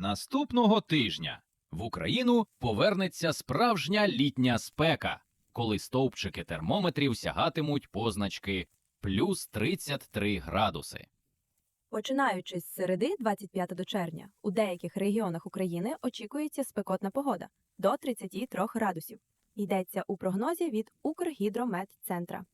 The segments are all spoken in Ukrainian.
Наступного тижня в Україну повернеться справжня літня спека, коли стовпчики термометрів сягатимуть позначки плюс 33 градуси. Починаючи з середи 25 до червня, у деяких регіонах України очікується спекотна погода до 33 градусів. Йдеться у прогнозі від Укргідрометцентра.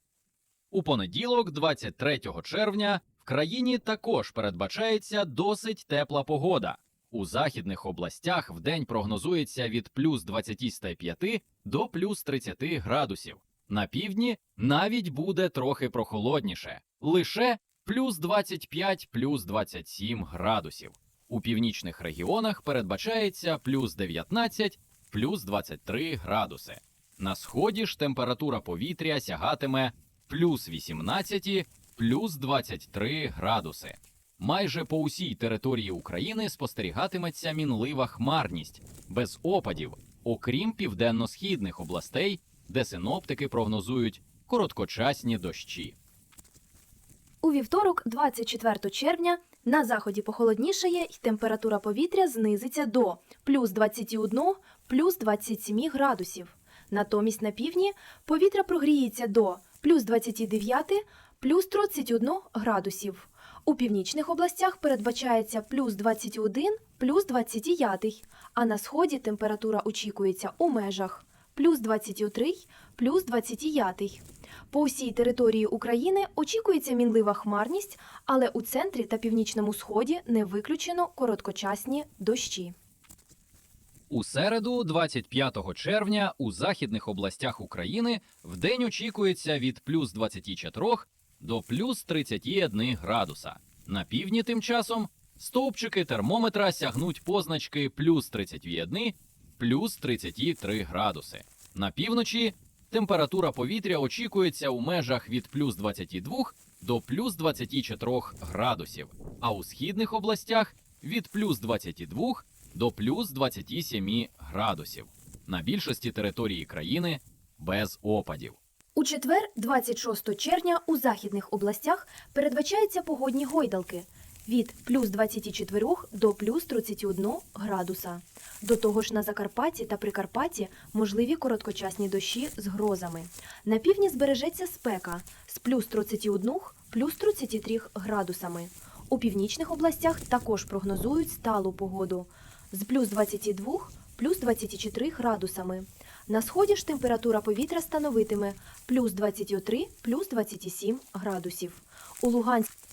У понеділок, 23 червня, в країні також передбачається досить тепла погода. У західних областях вдень прогнозується від плюс 25 до плюс 30 градусів. На півдні навіть буде трохи прохолодніше, лише плюс 25 плюс 27 градусів. У північних регіонах передбачається плюс 19 плюс 23 градуси. На сході ж температура повітря сягатиме плюс 18, плюс 23 градуси. Майже по усій території України спостерігатиметься мінлива хмарність без опадів, окрім південно-східних областей, де синоптики прогнозують короткочасні дощі. У вівторок, 24 червня, на заході похолоднішає і температура повітря знизиться до плюс 21, плюс 27 градусів. Натомість на півдні повітря прогріється до плюс 29, плюс 31 градусів. У північних областях передбачається плюс 21, плюс 29, а на сході температура очікується у межах плюс 23, плюс 29. По всій території України очікується мінлива хмарність, але у центрі та північному сході не виключено короткочасні дощі. У середу, 25 червня, у західних областях України вдень очікується від плюс 24 до плюс 31 градуса. На півдні тим часом стовпчики термометра сягнуть позначки плюс 31, плюс 33 градуси. На півночі температура повітря очікується у межах від плюс 22 до плюс 24 градусів, а у східних областях від плюс 22 до плюс 27 градусів. На більшості території країни без опадів. У четвер, 26 червня, у західних областях передбачаються погодні гойдалки від плюс 24 до плюс 31 градуса. До того ж на Закарпатті та Прикарпатті можливі короткочасні дощі з грозами. На півдні збережеться спека з плюс 31 плюс 33 градусами. У північних областях також прогнозують сталу погоду з плюс 22 плюс 24 градусами. На сході ж температура повітря становитиме плюс 23 плюс 27 градусів. У Луганській